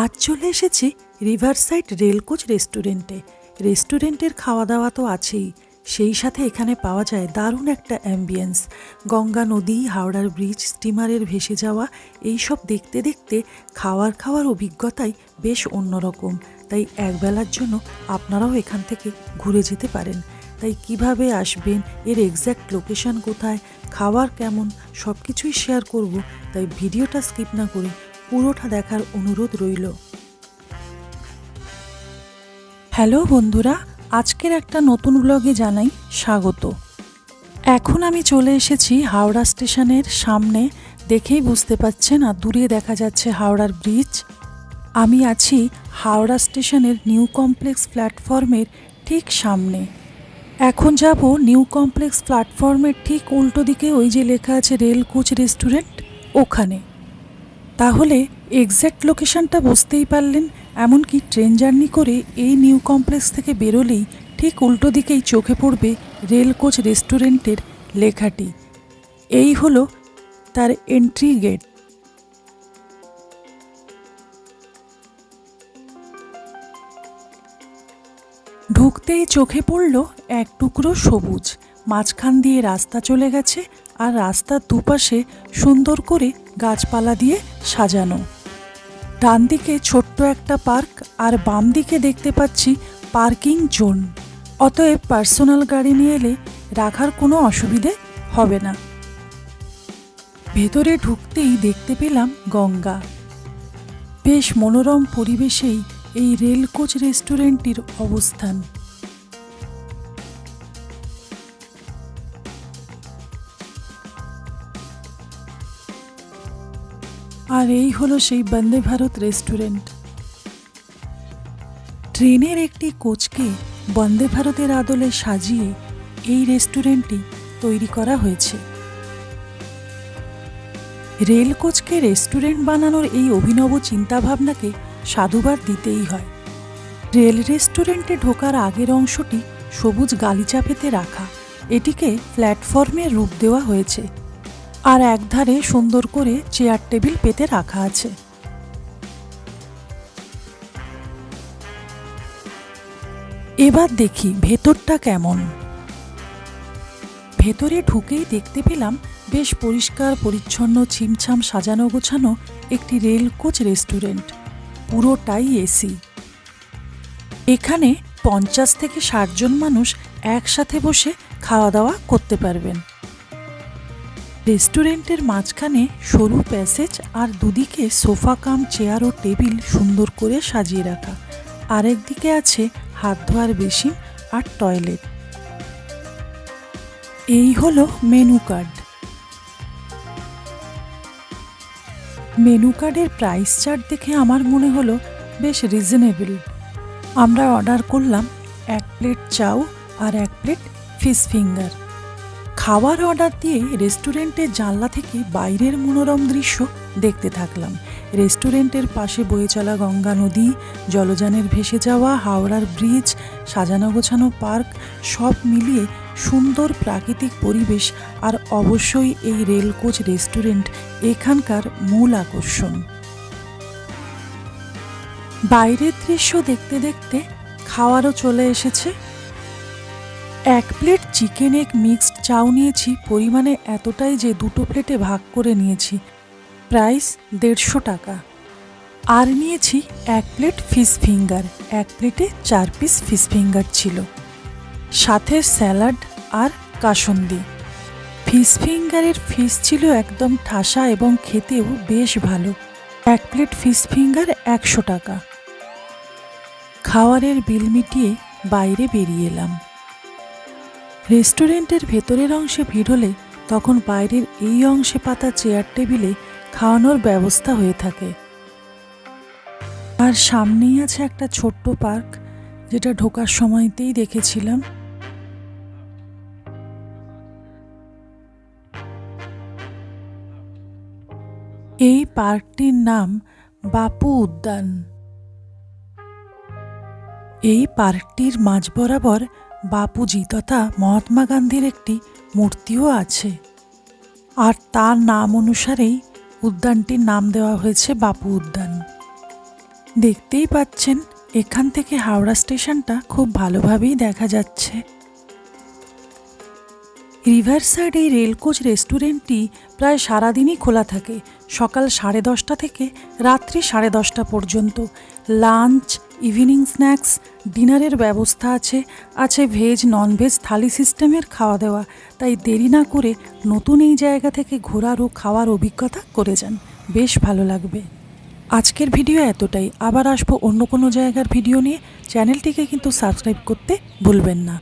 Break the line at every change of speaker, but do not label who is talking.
আজ চলে এসেছি রিভারসাইড রেলকোচ রেস্টুরেন্টে রেস্টুরেন্টের খাওয়া দাওয়া তো আছেই। সেই সাথে এখানে পাওয়া যায় দারুণ একটা অ্যাম্বিয়েন্স গঙ্গা নদী, হাওড়ার ব্রিজ স্টিমারের ভেসে যাওয়া এই সব দেখতে দেখতে খাওয়ার খাওয়ার অভিজ্ঞতাই বেশ অন্যরকম। তাই একবেলার জন্য আপনারাও এখান থেকে ঘুরে যেতে পারেন। তাই কীভাবে আসবেন, এর এক্স্যাক্ট লোকেশন কোথায়, খাওয়ার কেমন সব কিছুই শেয়ার করব। তাই ভিডিওটা স্কিপ না করে পুরোটা দেখার অনুরোধ রইল। হ্যালো বন্ধুরা, আজকের একটা নতুন ব্লগে জানাই স্বাগত। এখন আমি চলে এসেছি হাওড়া স্টেশনের সামনে, দেখেই বুঝতে পাচ্ছেন আর দূরে দেখা যাচ্ছে হাওড়ার ব্রিজ আমি আছি হাওড়া স্টেশনের নিউ কমপ্লেক্স প্ল্যাটফর্মের ঠিক সামনে। এখন যাব নিউ কমপ্লেক্স প্ল্যাটফর্মের ঠিক উল্টো দিকে ওই যে লেখা আছে রেল কোচ রেস্টুরেন্ট, ওখানে। তাহলে এক্স্যাক্ট লোকেশনটা বুঝতেই পারলেন, এমনকি ট্রেন জার্নি করে এই নিউ কমপ্লেক্স থেকে বেরোলেই ঠিক উল্টো দিকেই চোখে পড়বে রেল কোচ রেস্টুরেন্টের লেখাটি। এই হলো তার এন্ট্রি গেট ঢুকতেই চোখে পড়ল এক টুকরো সবুজ, মাঝখান দিয়ে রাস্তা চলে গেছে আর রাস্তার দুপাশে সুন্দর করে গাছপালা দিয়ে সাজানো। ডান দিকে ছোট্ট একটা পার্ক আর বাম দিকে দেখতে পাচ্ছি পার্কিং জোন। অতএব পার্সোনাল গাড়ি নিয়ে এলে রাখার কোনো অসুবিধে হবে না। ভেতরে ঢুকতেই দেখতে পেলাম গঙ্গা। বেশ মনোরম পরিবেশেই এই রেলকোচ রেস্টুরেন্টটির অবস্থান। আর এই হলো সেই বন্দে ভারত রেস্টুরেন্ট। ট্রেনের একটি কোচকে বন্দে ভারতের আদলে সাজিয়ে এই রেস্টুরেন্টটি তৈরি করা হয়েছে। রেল কোচকে রেস্টুরেন্ট বানানোর এই অভিনব চিন্তাভাবনাকে সাধুবাদ দিতেই হয়। রেল রেস্টুরেন্টে ঢোকার আগের অংশটি সবুজ গালিচা পেতে রাখা। এটিকে প্ল্যাটফর্মের রূপ দেওয়া হয়েছে। আর একধারে সুন্দর করে চেয়ার টেবিল পেতে রাখা আছে। এবার দেখি ভেতরটা কেমন। ভেতরে ঢুকেই দেখতে পেলাম বেশ পরিষ্কার, পরিচ্ছন্ন, ছিমছাম, সাজানো গোছানো একটি রেল কোচ রেস্টুরেন্ট। পুরোটাই এসি। এখানে পঞ্চাশ থেকে ষাট জন মানুষ একসাথে বসে খাওয়া দাওয়া করতে পারবেন। রেস্টুরেন্টের মাঝখানে সরু প্যাসেজ আর দুদিকে সোফা কাম, চেয়ার ও টেবিল সুন্দর করে সাজিয়ে রাখা। আরেক দিকে আছে হাত ধোয়ার বেসিন আর টয়লেট। এই হলো মেনু কার্ড। মেনু কার্ডের প্রাইস চার্ট দেখে আমার মনে হলো বেশ রিজনেবল। আমরা অর্ডার করলাম এক প্লেট চাউ আর এক প্লেট ফিশ ফিঙ্গার। খাবার অর্ডার দিয়ে রেস্টুরেন্টের জানলা থেকে বাইরের মনোরম দৃশ্য দেখতে থাকলাম। রেস্টুরেন্টের পাশে বয়ে চলা গঙ্গা নদী, জলযানের ভেসে যাওয়া হাওড়ার ব্রিজ সাজানো গোছানো পার্ক সব মিলিয়ে সুন্দর প্রাকৃতিক পরিবেশ আর অবশ্যই এই রেলকোচ রেস্টুরেন্ট এখানকার মূল আকর্ষণ। বাইরের দৃশ্য দেখতে দেখতে খাওয়ারও চলে এসেছে। এক প্লেট চিকেন এক মিক্সড চাউ নিয়েছি, পরিমাণে এতটাই যে দুটো প্লেটে ভাগ করে নিয়েছি। প্রাইস দেড়শো টাকা। আর নিয়েছি এক প্লেট ফিশ ফিঙ্গার, এক প্লেটে চার পিস ফিশ ফিঙ্গার ছিল। সাথে স্যালাড আর কাসন্দি। ফিশ ফিঙ্গারের ফিশ ছিল একদম ঠাসা এবং খেতেও বেশ ভালো। এক প্লেট ফিশ ফিঙ্গার একশো টাকা। খাওয়ারের বিল মিটিয়ে বাইরে বেরিয়ে এলাম। রেস্টুরেন্টের ভেতরের অংশে ভিড় হলে তখন বাইরের এই অংশে পাতা চেয়ার টেবিলে খাওয়ানোর ব্যবস্থা হয়ে থাকে। আর সামনেই আছে একটা ছোট্ট পার্ক, যেটা ঢোকার সময়তেই দেখেছিলাম। এই পার্কটির নাম বাপু উদ্যান। এই পার্কটির মাঝ বরাবর বাপুজি তথা মহাত্মা গান্ধীর একটি মূর্তিও আছে। আর তার নাম অনুসারেই উদ্যানটির নাম দেওয়া হয়েছে বাপু উদ্যান। দেখতেই পাচ্ছেন, এখান থেকে হাওড়া স্টেশনটা খুব ভালোভাবেই দেখা যাচ্ছে। রিভারসাইড এই রেলকোচ রেস্টুরেন্টটি প্রায় সারাদিনই খোলা থাকে। সকাল সাড়ে দশটা থেকে রাত্রি সাড়ে দশটা পর্যন্ত। লাঞ্চ ইভিনিং স্ন্যাক্স, ডিনারের ব্যবস্থা আছে আছে ভেজ ননভেজ থালি সিস্টেমের খাওয়া দাওয়া। তাই দেরি না করে নতুন এই জায়গা থেকে ঘোরার ও খাওয়ার অভিজ্ঞতা করে যান। বেশ ভালো লাগবে। আজকের ভিডিও এতটাই। আবার আসব অন্য কোনো জায়গার ভিডিও নিয়ে। চ্যানেলটিকে কিন্তু সাবস্ক্রাইব করতে ভুলবেন না।